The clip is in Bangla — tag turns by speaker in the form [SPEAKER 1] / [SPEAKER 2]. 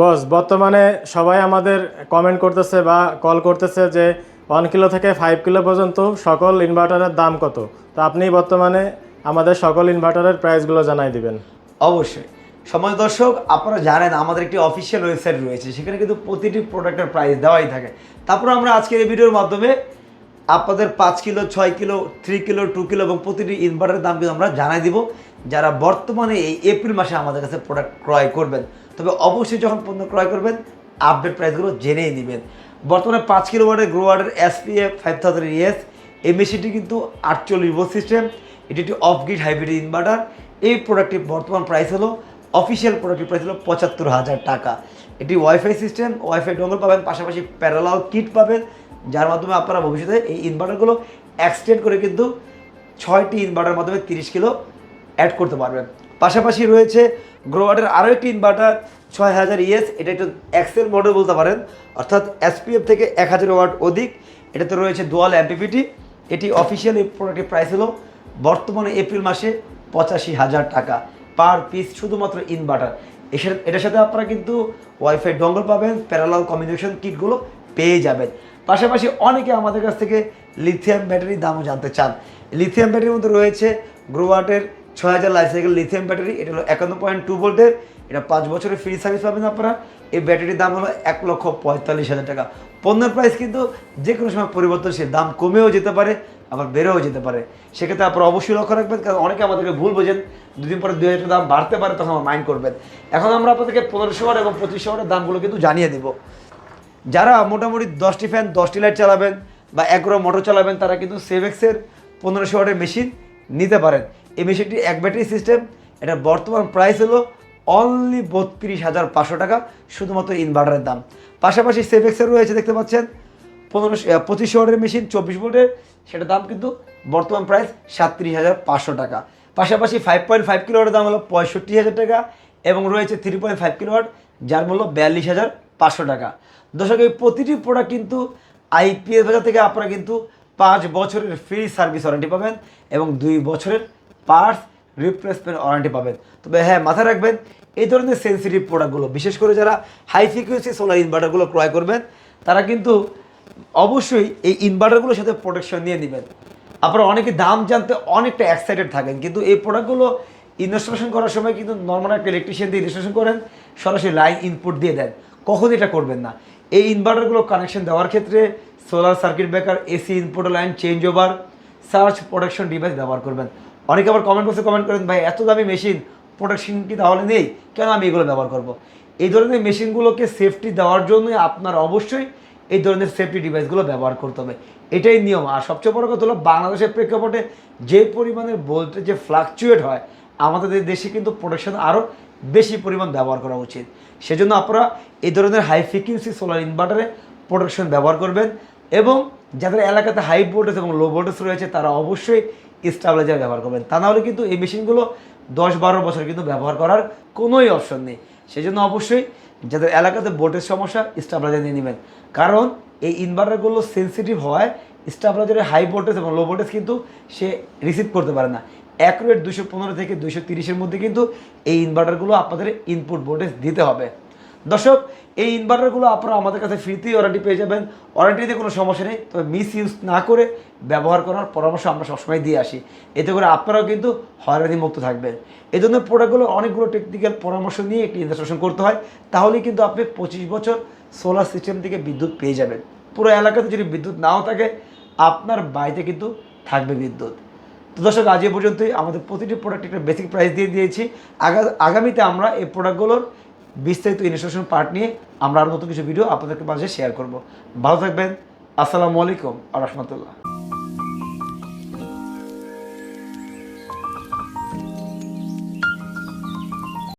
[SPEAKER 1] বস, বর্তমানে সবাই আমাদের কমেন্ট করতেছে বা কল করতেছে যে ওয়ান কিলো থেকে ফাইভ কিলো পর্যন্ত সকল ইনভার্টারের দাম কত? তো আপনি বর্তমানে আমাদের সকল ইনভার্টারের প্রাইসগুলো জানাই দিবেন।
[SPEAKER 2] অবশ্যই। সমাজ দর্শক, আপনারা জানেন আমাদের একটি অফিসিয়াল ওয়েবসাইট রয়েছে, সেখানে কিন্তু প্রতিটি প্রোডাক্টের প্রাইস দেওয়াই থাকে। তারপর আমরা আজকের এই ভিডিওর মাধ্যমে আপনাদের পাঁচ কিলো ছয় kilo three kilo two kilo এবং প্রতিটি ইনভার্টারের দাম কিন্তু আমরা জানাই দিব। যারা বর্তমানে এই এপ্রিল মাসে আমাদের কাছে প্রোডাক্ট ক্রয় করবেন তবে অবশ্যই যখন পণ্য ক্রয় করবেন আপডেট প্রাইসগুলো জেনেই নেবেন। বর্তমানে পাঁচ কিলো ওয়াটের গ্রো ওয়াটের এসপিএফ ফাইভ থাউজেন্ড ইএস এই মেশিনটি কিন্তু আটচল্লিশ ভোল্ট সিস্টেম এটি একটি অফ গ্রিড হাইব্রিড ইনভার্টার এই প্রোডাক্টটির বর্তমান প্রাইস হলো অফিসিয়াল প্রোডাক্টের প্রাইস হলো পঁচাত্তর হাজার টাকা। এটি ওয়াইফাই সিস্টেম ওয়াইফাই ডঙ্গল পাবেন, পাশাপাশি প্যারালাল কিট পাবেন, যার মাধ্যমে আপনারা ভবিষ্যতে এই ইনভার্টারগুলো এক্সটেন্ড করে কিন্তু ছয়টি ইনভার্টার মাধ্যমে তিরিশ কিলো অ্যাড করতে পারবেন। পাশাপাশি রয়েছে গ্রোয়ার্ডের আরও একটি ইনভার্টার ছয় হাজার ইএস এটা একটু এক্সেল মডেল বলতে পারেন। অর্থাৎ এসপিএফ থেকে এক হাজার ওয়াট অধিক। এটাতে রয়েছে দোয়াল অ্যাম্পিপিটি এটি অফিসিয়াল প্রোডাক্টের প্রাইস হলো বর্তমানে এপ্রিল মাসে পঁচাশি হাজার টাকা পার পিস শুধুমাত্র ইনভার্টার এসে- এটার সাথে আপনারা কিন্তু ওয়াইফাই ডঙ্গল পাবেন প্যারালাল কম্বিনেশন কিটগুলো পেয়ে যাবেন। পাশাপাশি অনেকে আমাদের কাছ থেকে লিথিয়াম ব্যাটারির দামও জানতে চান। লিথিয়াম ব্যাটারির মধ্যে রয়েছে গ্রোয়াটের ছয় হাজার লাইফ সাইকেল লিথিয়াম ব্যাটারি এটা হলো একান্ন পয়েন্ট টু ভোল্টের এটা পাঁচ বছরের ফ্রি সার্ভিস পাবেন আপনারা। এই ব্যাটারির দাম হলো এক লক্ষ পঁয়তাল্লিশ হাজার টাকা। পণ্যের প্রাইস কিন্তু যে কোনো সময় পরিবর্তনশীল, দাম কমেও যেতে পারে, আবার বেড়েও যেতে পারে। সেক্ষেত্রে আপনারা অবশ্যই লক্ষ্য রাখবেন, কারণ অনেকে আমাদেরকে ভুল বোঝেন, দুদিন পরে দুই হাজার দাম বাড়তে পারে, তখন আমার মাইন্ড করবেন। এখন আমরা আপনাদেরকে পনেরোশো এবং পঁচিশশো ওয়াটের দামগুলো কিন্তু জানিয়ে দেবো। যারা মোটামুটি দশটি ফ্যান দশটি লাইট চালাবেন বা এগ্রো মোটর চালাবেন, তারা কিন্তু সেভেক্সের পনেরোশো ওয়াটের মেশিন নিতে পারেন। এই মেশিনটি এক ব্যাটারি সিস্টেম এটা বর্তমান প্রাইস হলো অনলি বত্রিশ হাজার পাঁচশো টাকা, শুধুমাত্র ইনভার্টারের দাম। পাশাপাশি সেভেক্সের রয়েছে, দেখতে পাচ্ছেন, পনেরোশো পঁচিশশো ওয়াটের মেশিন চব্বিশ ভোল্টের, সেটার দাম কিন্তু বর্তমান প্রাইস সাতত্রিশ হাজার পাঁচশো টাকা। পাশাপাশি ফাইভ পয়েন্ট ফাইভ কিলোওয়াটের দাম হলো পঁয়ষট্টি হাজার টাকা এবং রয়েছে থ্রি পয়েন্ট ফাইভ কিলোওয়াট যার মূল্য বিয়াল্লিশ হাজার পাঁচশো টাকা। দর্শক, এই প্রতিটি প্রোডাক্ট কিন্তু আইপিএস বাজার থেকে আপনারা কিন্তু পাঁচ বছরের ফ্রি সার্ভিস ওয়ারেন্টি পাবেন এবং দুই বছরের পার্টস রিপ্লেসমেন্ট ওয়ারেন্টি পাবেন। তবে হ্যাঁ মাথায় রাখবেন, এই ধরনের সেন্সিটিভ প্রোডাক্টগুলো বিশেষ করে যারা হাই ফ্রিকুয়েন্সি সোলার ইনভার্টারগুলো ক্রয় করবেন, তারা কিন্তু অবশ্যই এই ইনভার্টারগুলোর সাথে প্রোটেকশন নিয়ে নেবেন। আপনারা অনেকে দাম জানতে অনেকটা এক্সাইটেড থাকেন, কিন্তু এই প্রোডাক্টগুলো ইনস্টলেশন করার সময় কিন্তু নর্মাল একটা ইলেকট্রিশিয়ান দিয়ে ইনস্টলেশন করেন, সরাসরি লাইন ইনপুট দিয়ে দেন। কখন এটা করবেন না। এই ইনভার্টারগুলো কানেকশন দেওয়ার ক্ষেত্রে solar circuit breaker AC input line change over surge protection device ব্যবহার করবেন। অনেকে আবার কমেন্ট বক্সে কমেন্ট করেন, ভাই, এত দামি মেশিন প্রোটেকশন কি তাহলে নেই? কেন আমি এগুলো ব্যবহার করব? এই ধরনের মেশিনগুলোকে সেফটি দেওয়ার জন্য আপনার অবশ্যই এই ধরনের সেফটি ডিভাইসগুলো ব্যবহার করতে হবে। এটাই নিয়ম। আর সবচেয়ে বড় কথা হলো, বাংলাদেশের প্রেক্ষাপটে যে পরিমাণের বলতে যে ফ্লাকচুয়েট হয়, আমাদের দেশে কিন্তু প্রোটেকশন আরও বেশি পরিমাণ ব্যবহার করা উচিত। সেজন্য আপনারা এই ধরনের হাই ফ্রিকুয়েন্সি সোলার ইনভার্টারে প্রোটেকশন ব্যবহার করবেন এবং যাদের এলাকাতে হাই ভোল্টেজ এবং লো ভোল্টেজ রয়েছে, তারা অবশ্যই স্টাবলাইজার ব্যবহার করবেন। তা নাহলে কিন্তু এই মেশিনগুলো দশ বারো বছর কিন্তু ব্যবহার করার কোনোই অপশন নেই। সেই জন্য অবশ্যই যাদের এলাকাতে ভোল্টেজ সমস্যা স্টাবলাইজার নিয়ে নেবেন। কারণ এই ইনভার্টারগুলো সেন্সিটিভ হওয়ায় স্টাবলাইজারের হাই ভোল্টেজ এবং লো ভোল্টেজ কিন্তু সে রিসিভ করতে পারে না। অ্যাকুরেট দুশো পনেরো থেকে দুশো তিরিশের মধ্যে কিন্তু এই ইনভার্টারগুলো আপনাদের ইনপুট ভোল্টেজ দিতে হবে। দর্শক, এই ইনভার্টারগুলো আপনারা আমাদের কাছে ফ্রিতেই ওয়ারেন্টি পেয়ে যাবেন। ওয়ারেন্টিতে কোনো সমস্যা নেই, তবে মিস ইউজ না করে ব্যবহার করার পরামর্শ আমরা সবসময় দিয়ে আসি। এতে করে আপনারাও কিন্তু হয়রানি মুক্ত থাকবেন। এই জন্য প্রোডাক্টগুলো অনেকগুলো টেকনিক্যাল পরামর্শ নিয়ে একটি ইনস্টলেশন করতে হয়, তাহলেই কিন্তু আপনি পঁচিশ বছর সোলার সিস্টেম থেকে বিদ্যুৎ পেয়ে যাবেন। পুরো এলাকাতে যদি বিদ্যুৎ নাও থাকে, আপনার বাড়িতে কিন্তু থাকবে বিদ্যুৎ। তো দর্শক, আজ এ পর্যন্তই। আমাদের প্রতিটি প্রোডাক্ট একটা বেসিক প্রাইস দিয়ে দিয়েছি। আগা, আগামীতে আমরা এই প্রোডাক্টগুলোর বিস্তারিত ইনস্টলেশন পার্ট নিয়ে আমরা আরও নতুন কিছু ভিডিও আপনাদেরকে মাঝে শেয়ার করব। ভালো থাকবেন। আসসালামু আলাইকুম রহমতুল্লাহ।